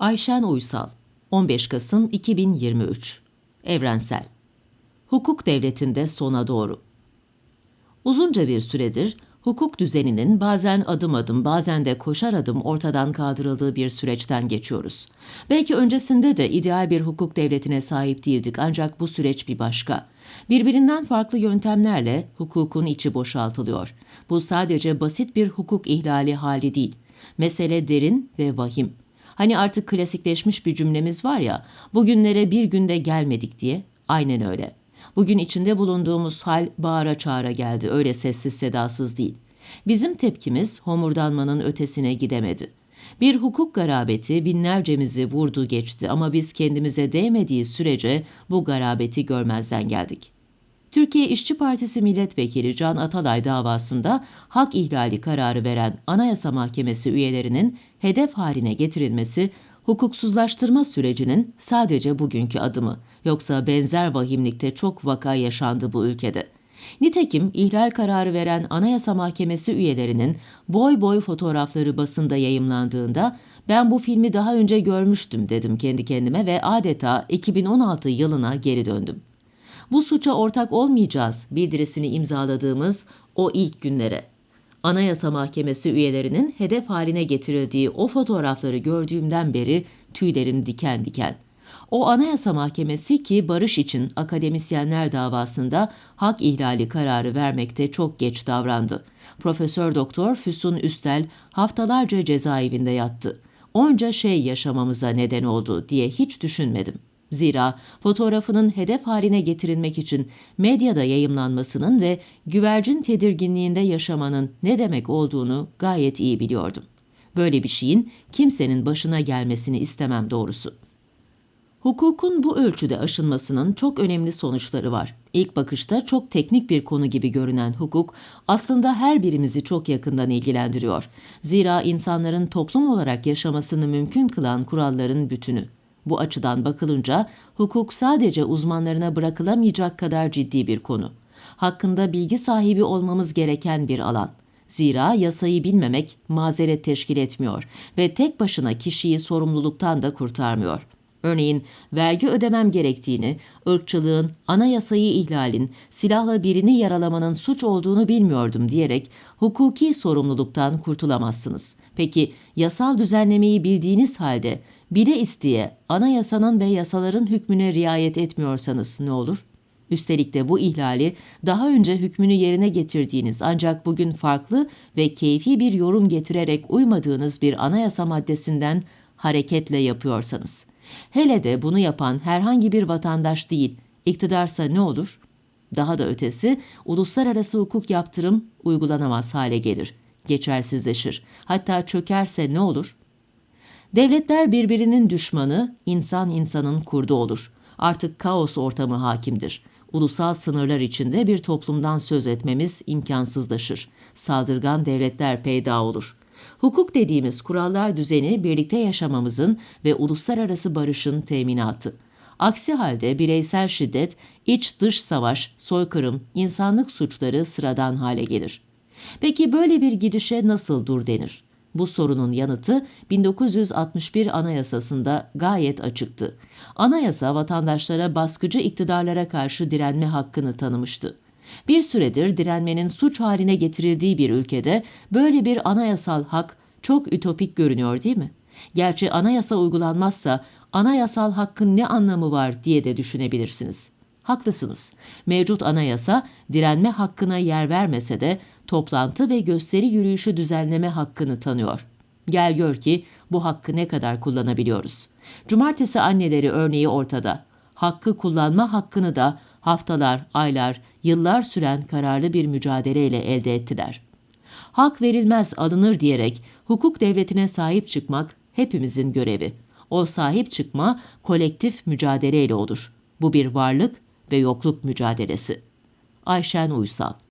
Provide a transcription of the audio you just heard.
Ayşen Uysal 15 Kasım 2023 Evrensel Hukuk devletinde sona doğru Uzunca bir süredir hukuk düzeninin bazen adım adım bazen de koşar adım ortadan kaldırıldığı bir süreçten geçiyoruz. Belki öncesinde de ideal bir hukuk devletine sahip değildik ancak bu süreç bir başka. Birbirinden farklı yöntemlerle hukukun içi boşaltılıyor. Bu sadece basit bir hukuk ihlali hali değil. Mesele derin ve vahim. Hani artık klasikleşmiş bir cümlemiz var ya, bugünlere bir günde gelmedik diye. Aynen öyle. Bugün içinde bulunduğumuz hal bağıra çağıra geldi, öyle sessiz sedasız değil. Bizim tepkimiz homurdanmanın ötesine gidemedi. Bir hukuk garabeti binlercemizi vurdu geçti ama biz kendimize değmediği sürece bu garabeti görmezden geldik. Türkiye İşçi Partisi Milletvekili Can Atalay davasında hak ihlali kararı veren Anayasa Mahkemesi üyelerinin hedef haline getirilmesi hukuksuzlaştırma sürecinin sadece bugünkü adımı. Yoksa benzer vahimlikte çok vaka yaşandı bu ülkede. Nitekim ihlal kararı veren Anayasa Mahkemesi üyelerinin boy boy fotoğrafları basında yayımlandığında ben bu filmi daha önce görmüştüm dedim kendi kendime ve adeta 2016 yılına geri döndüm bu suça ortak olmayacağız bildirisini imzaladığımız o ilk günlere. Anayasa Mahkemesi üyelerinin hedef haline getirildiği o fotoğrafları gördüğümden beri tüylerim diken diken. O Anayasa Mahkemesi ki barış için akademisyenler davasında hak ihlali kararı vermekte çok geç davrandı. Profesör Doktor Füsun Üstel haftalarca cezaevinde yattı. Onca şey yaşamamıza neden oldu diye hiç düşünmedim. Zira fotoğrafının hedef haline getirilmek için medyada yayımlanmasının ve güvercin tedirginliğinde yaşamanın ne demek olduğunu gayet iyi biliyordum. Böyle bir şeyin kimsenin başına gelmesini istemem doğrusu. Hukukun bu ölçüde aşınmasının çok önemli sonuçları var. İlk bakışta çok teknik bir konu gibi görünen hukuk aslında her birimizi çok yakından ilgilendiriyor. Zira insanların toplum olarak yaşamasını mümkün kılan kuralların bütünü. Bu açıdan bakılınca hukuk sadece uzmanlarına bırakılamayacak kadar ciddi bir konu. Hakkında bilgi sahibi olmamız gereken bir alan. Zira yasayı bilmemek mazeret teşkil etmiyor ve tek başına kişiyi sorumluluktan da kurtarmıyor. Örneğin vergi ödemem gerektiğini, ırkçılığın, anayasayı ihlalin, silahla birini yaralamanın suç olduğunu bilmiyordum diyerek hukuki sorumluluktan kurtulamazsınız. Peki yasal düzenlemeyi bildiğiniz halde bile isteye anayasanın ve yasaların hükmüne riayet etmiyorsanız ne olur? Üstelik de bu ihlali daha önce hükmünü yerine getirdiğiniz ancak bugün farklı ve keyfi bir yorum getirerek uymadığınız bir anayasa maddesinden hareketle yapıyorsanız. Hele de bunu yapan herhangi bir vatandaş değil, iktidarsa ne olur? Daha da ötesi, uluslararası hukuk yaptırım uygulanamaz hale gelir, geçersizleşir. Hatta çökerse ne olur? Devletler birbirinin düşmanı, insan insanın kurdu olur. Artık kaos ortamı hakimdir. Ulusal sınırlar içinde bir toplumdan söz etmemiz imkansızlaşır. Saldırgan devletler peyda olur. Hukuk dediğimiz kurallar düzeni birlikte yaşamamızın ve uluslararası barışın teminatı. Aksi halde bireysel şiddet, iç dış savaş, soykırım, insanlık suçları sıradan hale gelir. Peki böyle bir gidişe nasıl dur denir? Bu sorunun yanıtı 1961 Anayasası'nda gayet açıktı. Anayasa vatandaşlara baskıcı iktidarlara karşı direnme hakkını tanımıştı. Bir süredir direnmenin suç haline getirildiği bir ülkede böyle bir anayasal hak çok ütopik görünüyor değil mi? Gerçi anayasa uygulanmazsa anayasal hakkın ne anlamı var diye de düşünebilirsiniz. Haklısınız. Mevcut anayasa direnme hakkına yer vermese de toplantı ve gösteri yürüyüşü düzenleme hakkını tanıyor. Gel gör ki bu hakkı ne kadar kullanabiliyoruz. Cumartesi anneleri örneği ortada. Hakkı kullanma hakkını da haftalar, aylar, yıllar süren kararlı bir mücadeleyle elde ettiler. Hak verilmez alınır diyerek hukuk devletine sahip çıkmak hepimizin görevi. O sahip çıkma kolektif mücadeleyle olur. Bu bir varlık ve yokluk mücadelesi. Ayşen Uysal